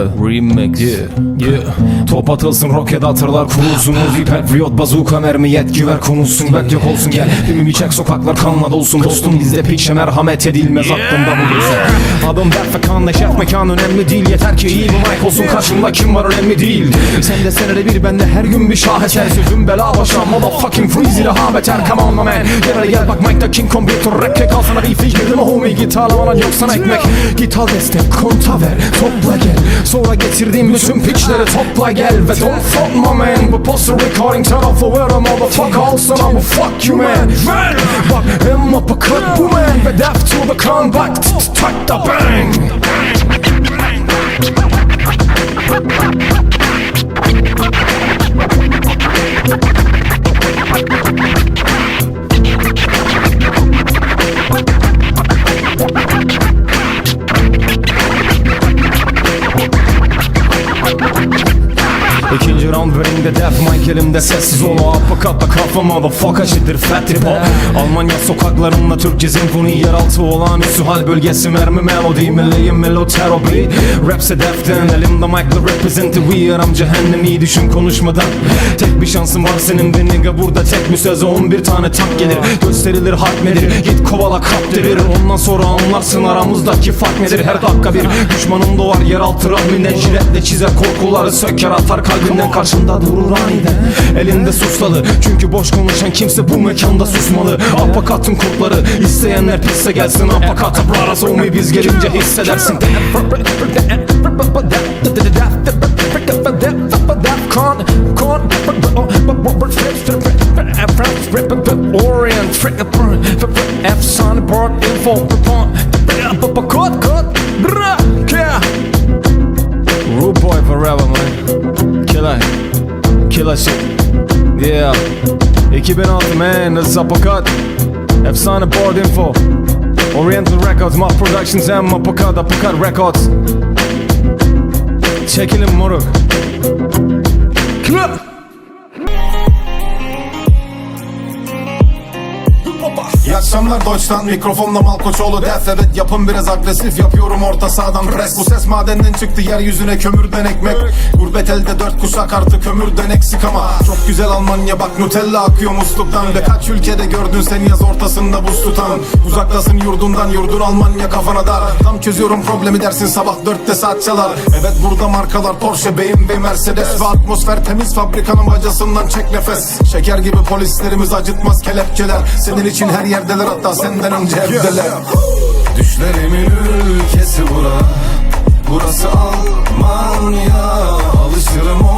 Remix. Yeah, yeah. Top atılsın roket atırlar kurulsun Uzi Patriot bazooka mermi yetki ver konulsun Bet yok olsun gel. Bir çek sokaklar kanla dolsun Dostum bizde pikşe merhamet edilmez aklımda bulunsun. Adım dert ve kan neşet mekan önemli değil. Yeter ki iyi bir mic olsun karşımda kim var önemli değil. Sen de senede bir bende her gün bir şaheser Sözüm bela başa motherfucking freeze ile ha beter Come on my man. Gel hele gel bak mic'ta king kong bir tur rap kek al sana bir figürüm homie Git ağlamadan yok sana ekmek. Git al destek konta ver topla gel Sonra getirdiğim bütün pitchleri topla gel Ve don't fuck my man. Bu poster recording turn off for where a motherfucker olsun ama fuck you man. Bak hem uppercut bu man. Ve death to the comeback Tuck the bang elimde sessiz ol Uppercut'la kafa motherfucker şidir fat trip hop Almanya sokaklarında Türkçe senfoni yeraltı olan üstü hal bölgesi mermi melodi Milliyim melo terapi. Rapse deften elimde mic'la representi We are am cehennemi düşün konuşmadan. Tek bir şansın var senin de nigga burada tek bir söze 11 tane tak gelir. Gösterilir harp nedir? Git kovala kap devir. Ondan sonra anlarsın aramızdaki fark nedir? Her dakika bir düşmanım doğar yeraltı rahmine Jiletle çizer korkuları söker atar kalbinden karşında durur aniden Elinde suslalı çünkü boş konuşan kimse bu mekanda susmalı. Apakatın kurtları. İsteyenler pisse gelsin. Apakata braras olmayı biz gelince hissedersin. Rude boy forever man. Killer Killer shit Yeah. 2006 man is uppercut. Efsane board info. Oriental Records Maf Productions and Uppercut Uppercut Records. Çekilin moruk. Killer akşamlar Deutschland. Mikrofonla Malkoçoğlu def Evet yapım biraz agresif. Yapıyorum orta sahadan pres. Bu ses madenden çıktı. Yeryüzüne kömürden ekmek. Gurbet elde dört kuşak artı kömürden eksik ama. Çok güzel Almanya. Bak Nutella akıyor musluktan. Ve kaç ülkede gördün sen yaz ortasında buz tutan. Uzaktasın yurdundan. Yurdun Almanya kafana dar. Tam çözüyorum problemi dersin. Sabah dörtte saat çalar. Evet burada markalar Porsche, BMW, Mercedes Ve atmosfer temiz. Fabrikanın bacasından çek nefes. Şeker gibi polislerimiz acıtmaz kelepçeler. Senin için her yerdeler hatta senden önce evdeler. Düşlerimin ülkesi bura. Burası Almanya. Alışırım ona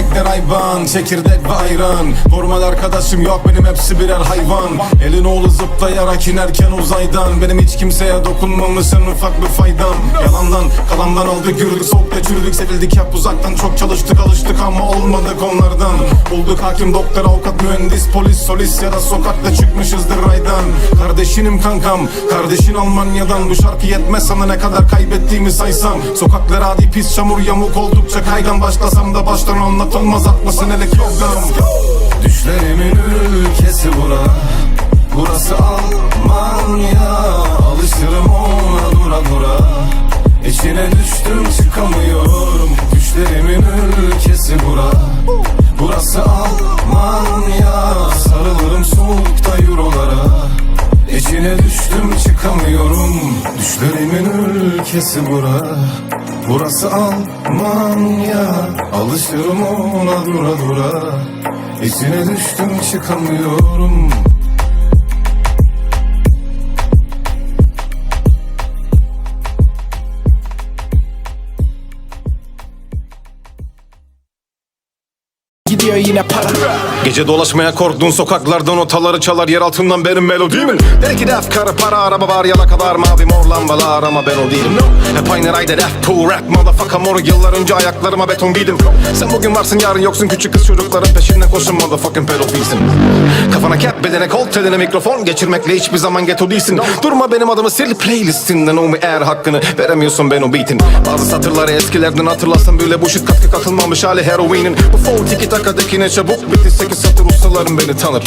Kendilekler hayvan Çekirdek ve ayran. Normal arkadaşım yok benim hepsi birer hayvan. Elin oğlu zıplayarak inerken uzaydan. Benim hiç kimseye dokunmamışın ufak bir faydam Yalandan kalandan aldık yürüdük soğukta çürüdük Sevildik hep uzaktan. Çok çalıştık alıştık ama olmadık onlardan. Bulduk hakim doktor avukat mühendis polis solist ya da sokakta çıkmışızdır raydan. Kardeşinim kankam kardeşin Almanya'dan. Bu şarkı yetmez sana ne kadar kaybettiğimi saysam. Sokaklar adi pis çamur yamuk oldukça kaygan Başlasam da baştan anlatılmaz atmasın hele kilogram Düşlerimin ülkesi bura. Burası Almanya. Alışırım ona dura dura. İçine düştüm çıkamıyorum. Düşlerimin ülkesi bura. Burası Almanya. Sarılırım soğukta eurolara. İçine düştüm çıkamıyorum. Düşlerimin ülkesi bura Burası Almanya Alışırım ona dura dura. İçine düştüm çıkamıyorum gidiyor yine para. Gece dolaşmaya korktuğun sokaklardan otaları çalar Yer altından benim melodimin Belki de efkarı para araba var yalakalar Mavi mor lambalar ama ben o değilim. No. Hep aynı rayda rap cool rap motherfucker mor Yıllar önce ayaklarıma beton giydim. Sen bugün varsın yarın yoksun küçük kız çocukların peşinden koşun motherfucking pedofilsin Kafana cap bedene kol teline mikrofon Geçirmekle hiçbir zaman ghetto değilsin. Durma benim adımı sil playlistinden O mu eğer hakkını veremiyorsun ben o beatin. Bazı satırları eskilerden hatırlasın Böyle bu shit katkı katılmamış hali heroinin. Bu flow tiki takadaki ne çabuk? Bitti Sekiz satır ustalarım beni tanır